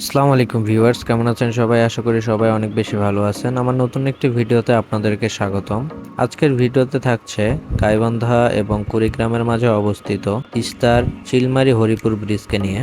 আসসালামু আলাইকুম ভিউয়ার্স, কেমন আছেন সবাই? আশা করি সবাই অনেক বেশি ভালো আছেন। আমার নতুন একটি ভিডিওতে আপনাদেরকে স্বাগতম। আজকের ভিডিওতে থাকছে গাইবান্ধা এবং কুড়িগ্রামের মাঝে অবস্থিত তিস্তার চিলমারি হরিপুর ব্রিজকে নিয়ে।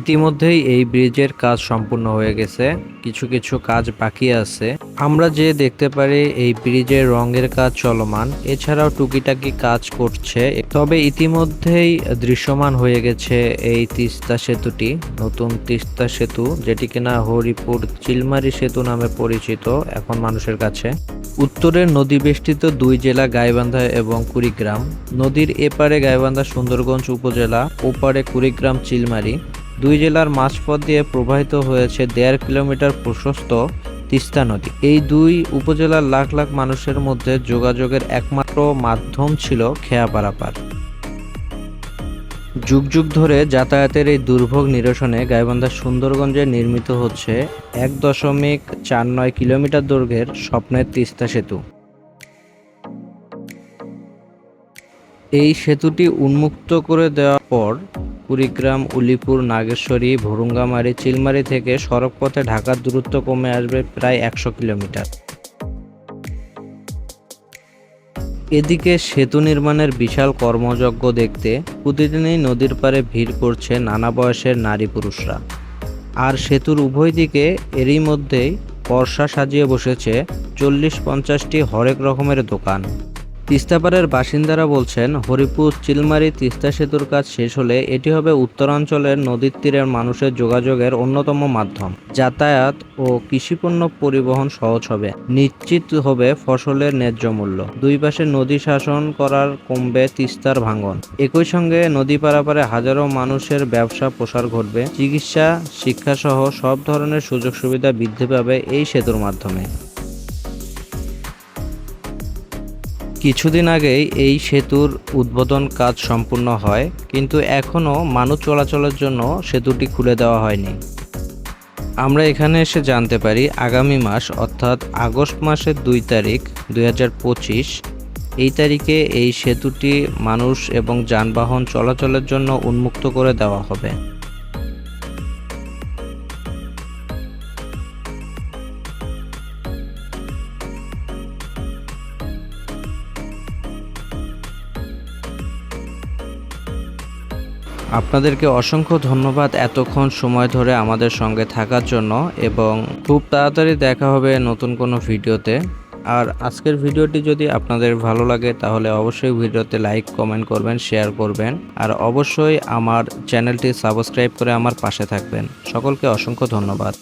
ইতিমধ্যেই এই ব্রিজের কাজ সম্পূর্ণ হয়ে গেছে। কিছু কিছু কাজ বাকি আছে। আমরা যে দেখতে পারি এই ব্রিজের রঙের কাজ চলমান, এছাড়াও টুকিটাকি কাজ করছে। তবে ইতিমধ্যেই দৃশ্যমান হয়ে গেছে এই তিস্তা সেতুটি, নতুন তিস্তা সেতু, যেটি কিনা হরিপুর চিলমারি সেতু নামে পরিচিত এখন মানুষের কাছে। উত্তরের নদী বেষ্টিত দুই জেলা গাইবান্ধা এবং কুড়িগ্রাম, নদীর এপারে গাইবান্ধা সুন্দরগঞ্জ উপজেলা, ওপারে কুড়িগ্রাম চিলমারি। দুই জেলার মাঝপথ দিয়ে প্রবাহিত হয়েছে দেড় কিলোমিটার প্রশস্ত তিস্তা নদী। এই দুই উপজেলার লাখ লাখ মানুষের মধ্যে যোগাযোগের একমাত্র মাধ্যম ছিল খেয়া পারাপার যুগ যুগ ধরে যাতায়াতের এই দুর্ভোগ নিরসনে গাইবান্ধা সুন্দরগঞ্জে নির্মিত হচ্ছে এক দশমিক চার নয় কিলোমিটার দৈর্ঘ্যের স্বপ্নের তিস্তা সেতু। এই সেতুটি উন্মুক্ত করে দেওয়ার পর কুড়িগ্রাম, উলিপুর, নাগেশ্বরী, ভুরুঙ্গামারি, চিলমারি থেকে সড়কপথে ঢাকার দূরত্ব কমে আসবে প্রায় একশো কিলোমিটার। এদিকে সেতু নির্মাণের বিশাল কর্মযজ্ঞ দেখতে প্রতিদিনই নদীর পাড়ে ভিড় করছে নানা বয়সের নারী পুরুষরা। আর সেতুর উভয় দিকে এরই মধ্যেই বর্ষা সাজিয়ে বসেছে চল্লিশ পঞ্চাশটি হরেক রকমের দোকান। তিস্তাপাড়ের বাসিন্দারা বলছেন, হরিপুর চিলমারি তিস্তা সেতুর কাজ শেষ হলে এটি হবে উত্তরাঞ্চলের নদীর তীরের মানুষের যোগাযোগের অন্যতম মাধ্যম। যাতায়াত ও কৃষিপণ্য পরিবহন সহজ হবে। নিশ্চিত হবে ফসলের ন্যায্য মূল্য। দুই পাশে নদী শাসন করার কমবে তিস্তার ভাঙন। একই সঙ্গে নদী পারাপারে হাজারো মানুষের ব্যবসা প্রসার ঘটবে। চিকিৎসা শিক্ষা সহ সব ধরনের সুযোগ সুবিধা বৃদ্ধি পাবে এই সেতুর মাধ্যমে। কিছুদিন আগেই এই সেতুর উদ্বোধন কাজ সম্পূর্ণ হয়, কিন্তু এখনও মানুষ চলাচলের জন্য সেতুটি খুলে দেওয়া হয়নি। আমরা এখানে এসে জানতে পারি, আগামী মাস অর্থাৎ আগস্ট মাসের দুই তারিখ, দুই হাজার পঁচিশ, এই তারিখে এই সেতুটি মানুষ এবং যানবাহন চলাচলের জন্য উন্মুক্ত করে দেওয়া হবে। আপনাদেরকে অসংখ্য ধন্যবাদ এতক্ষণ সময় ধরে আমাদের সঙ্গে থাকার জন্য এবং খুব তাড়াতাড়ি দেখা হবে নতুন কোনো ভিডিওতে। আর আজকের ভিডিওটি যদি আপনাদের ভালো লাগে, তাহলে অবশ্যই ভিডিওতে লাইক, কমেন্ট করবেন, শেয়ার করবেন। আর অবশ্যই আমার চ্যানেলটি সাবস্ক্রাইব করে আমার পাশে থাকবেন। সকলকে অসংখ্য ধন্যবাদ।